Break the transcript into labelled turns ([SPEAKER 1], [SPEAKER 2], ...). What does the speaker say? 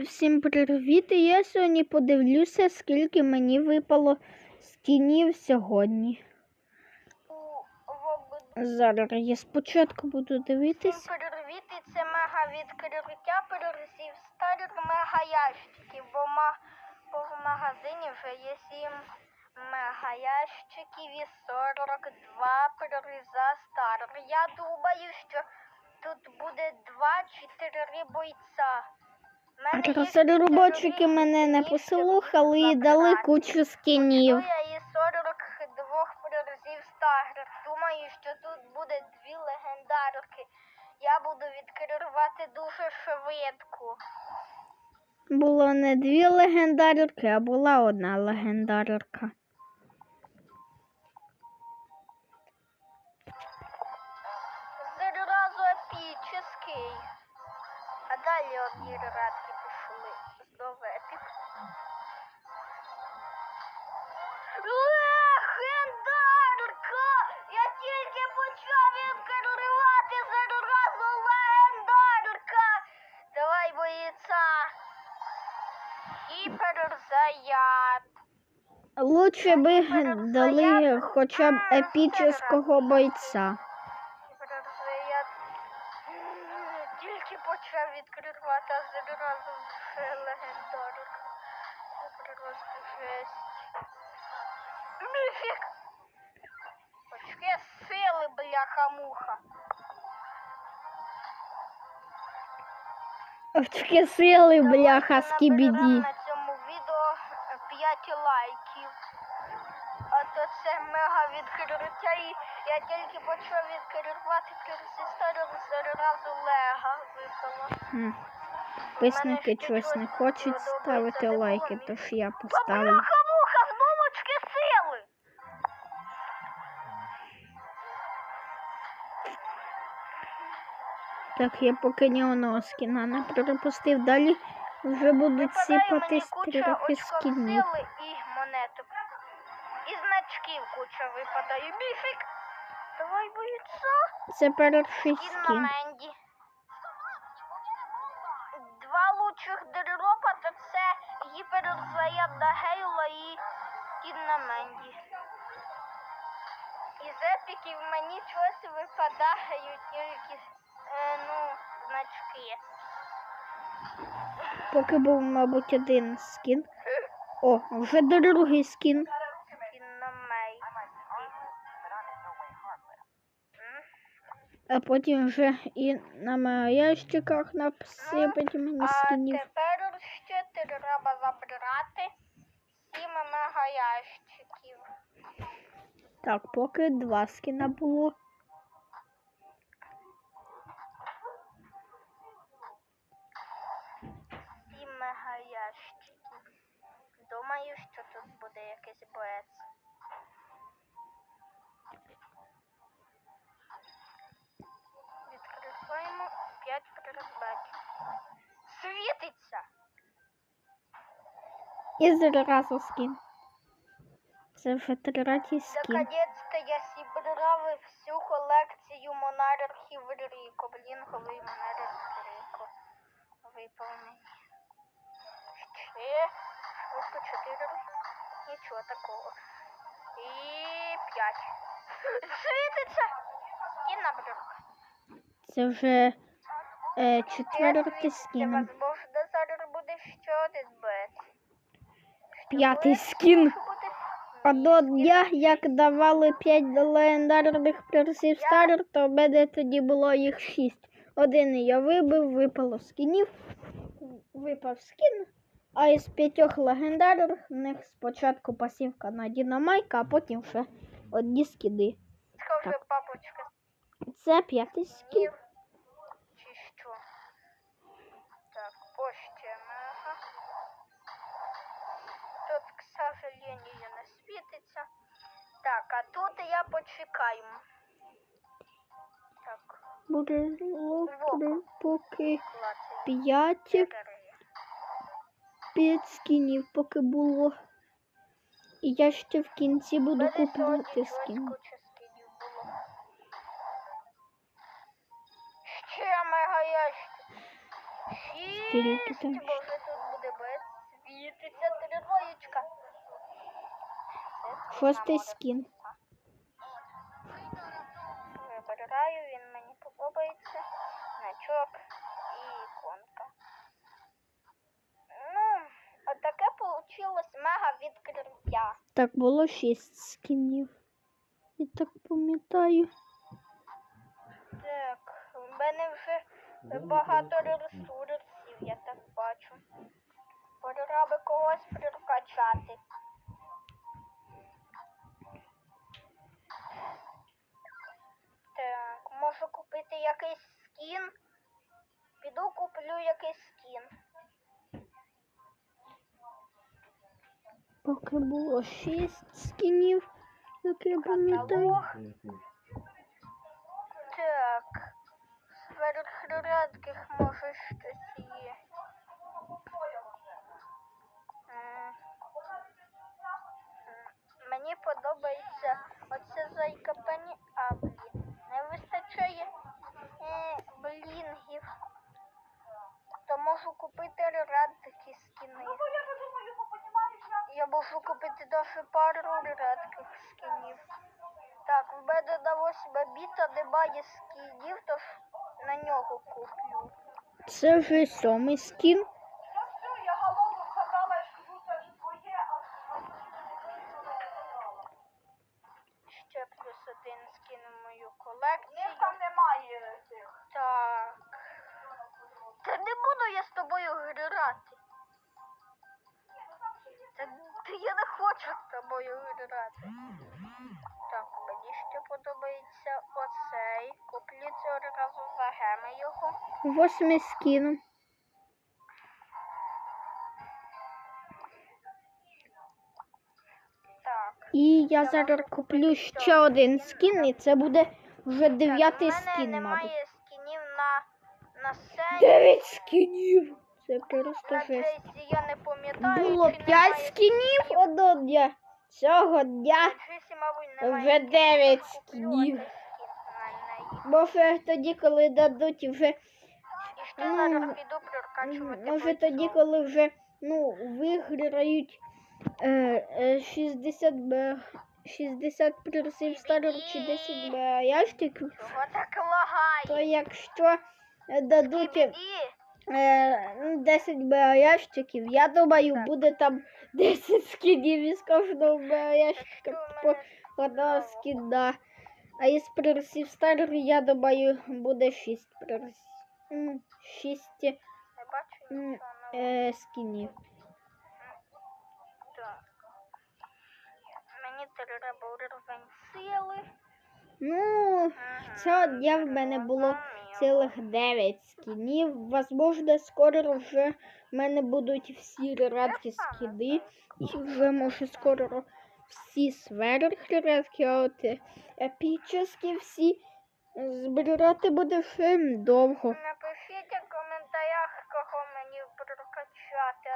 [SPEAKER 1] Всім привіт! Я сьогодні подивлюся, скільки мені випало скінів сьогодні. Зараз я спочатку буду дивитись.
[SPEAKER 2] Перервіти це мега відкриття перерисів старих мега ящиків, бо, в магазині вже є 7 мега ящиків і 42 переріза старих. Я думаю, що тут буде 2 чи 3 бойця.
[SPEAKER 1] Розробочики мене не послухали і дали кучу скінів.
[SPEAKER 2] Я 42 перерізів стагер. Думаю, що тут буде дві легендарки. Я буду відкривати дуже швидко.
[SPEAKER 1] Було не дві легендарки, а була одна легендарка. Лучше би дали хоча б епічного бойця.
[SPEAKER 2] Тільки почав відкривати, а зразу вже легендарка. Це просто жесть. Міфік! Очки сили, бляха-муха.
[SPEAKER 1] Очки сили, бляха, скібіді.
[SPEAKER 2] 5 лайків. А то це мега відкриття і я тільки почав відкривати старого зразу лега випало.
[SPEAKER 1] М. Підписники чогось не хочуть ставити лайки, тож я поставлю.
[SPEAKER 2] Бляха-муха, знову очки сили!
[SPEAKER 1] Так, я поки ні одного скіна не пропустив. Далі вже будуть
[SPEAKER 2] куча
[SPEAKER 1] трохи скінів.
[SPEAKER 2] і монеток. І значків куча випадає. Міфік! Давай боїться.
[SPEAKER 1] Це перший
[SPEAKER 2] Скін на. Менді. Два лучших дерропа то це гіперзарядна Гейла і скін на Менді. Із епіків мені щось випадають тільки е, ну, значки.
[SPEAKER 1] Поки був, мабуть, один скін. О, вже другий скін. А потім вже і на маящиках насипать мені
[SPEAKER 2] А тепер ще треба забрати сім мегаящиків.
[SPEAKER 1] Так, поки два скіна було.
[SPEAKER 2] Сім мегаящиків. Думаю, що тут буде якийсь боєць. Відкриваємо 5 предметів. Світиться!
[SPEAKER 1] І зразу скін. Це вже третій скін.
[SPEAKER 2] Наконец-то я зібрав всю колекцію монархів Ріко. Блінговий монарх 4. Нічого такого. І 5. Світиться! І на брюх.
[SPEAKER 1] Це вже е, четвертий скін.
[SPEAKER 2] Можливо, зараз буде ще один бет.
[SPEAKER 1] П'ятий скін. А до дня, як давали 5 легендарних персів старер, то в мене тоді було їх 6. Один я вибив, випало скінів, випав скін, а із п'ятьох легендарних спочатку пасівка на Дінамайка, а потім вже одні скіди.
[SPEAKER 2] Схоже, папочка
[SPEAKER 1] Це п'ятий
[SPEAKER 2] снів. Чи що? Так, мега. Тут, к сожалению, не світиться. Так, а тут я почекаю. Так,
[SPEAKER 1] Буде поки
[SPEAKER 2] клацаю.
[SPEAKER 1] П'ять скінів поки було. І я ще в кінці буду купувати скін.
[SPEAKER 2] Ще мега ящик. Боже, тут.
[SPEAKER 1] Шостий скін. Так, було шість скінів. І так пам'ятаю.
[SPEAKER 2] Так, в мене вже багато ресурсів, я так бачу. Пора би когось прокачати. Так, можу купити якийсь скін. Піду куплю якийсь скін.
[SPEAKER 1] Поки було шість скінів, як я пам'ятаю.
[SPEAKER 2] Так. Сверхрядких може щось є. Мені подобається оце зайка пані Аблі. Не вистачає е, блінгів. То можу купити радки скіни. Я можу купити даже пару редких скінів. Так, в мене на 8 біта немає скінів, тож на нього куплю.
[SPEAKER 1] Це вже сьомий скін.
[SPEAKER 2] Ще плюс один скін в мою колекцію.
[SPEAKER 3] них там немає цих.
[SPEAKER 2] Так. Та не буду я з тобою грати. Хочу з тобою грати. Так, мені ще подобається оцей. Куплю цього разу за геми його.
[SPEAKER 1] Восьмий скін.
[SPEAKER 2] Так.
[SPEAKER 1] І я зараз куплю ще один скін, і це буде вже дев'ятий
[SPEAKER 2] так, в мене немає
[SPEAKER 1] мабуть.
[SPEAKER 2] скінів на, на сцені.
[SPEAKER 1] Дев'ять скінів! Це просто жесть.
[SPEAKER 2] Я не пам'ятаю.
[SPEAKER 1] Було
[SPEAKER 2] чи
[SPEAKER 1] п'ять
[SPEAKER 2] немає
[SPEAKER 1] скінів одного дня. Цього дня вже дев'ять
[SPEAKER 2] Куплю
[SPEAKER 1] скінів.
[SPEAKER 2] оцей скін.
[SPEAKER 1] Може тоді, коли дадуть вже. Ну. Може тоді, коли вже ну, виграють е, е, 60 б 60 плюсів старих чи 10 б ящиків, то якщо е, дадуть 10 б ящиків, я думаю,
[SPEAKER 2] Так.
[SPEAKER 1] буде там 10 скінів із кожного б
[SPEAKER 2] Що
[SPEAKER 1] ящика по одного скіна. А із плюсів старих, я думаю, буде 6 плюсів. 6
[SPEAKER 2] Не бачу
[SPEAKER 1] М,
[SPEAKER 2] нічого нового.
[SPEAKER 1] е, скінів.
[SPEAKER 2] Так. Мені треба уровень сили.
[SPEAKER 1] Ну, цього дня в мене було цілих 9 скінів. Возможно, скоро вже в мене будуть всі редкі скіни. І вже може скоро всі сверхи редкі, а от е, епічні всі збирати буде ще довго.
[SPEAKER 2] Напишіть у коментарях, кого мені прокачати.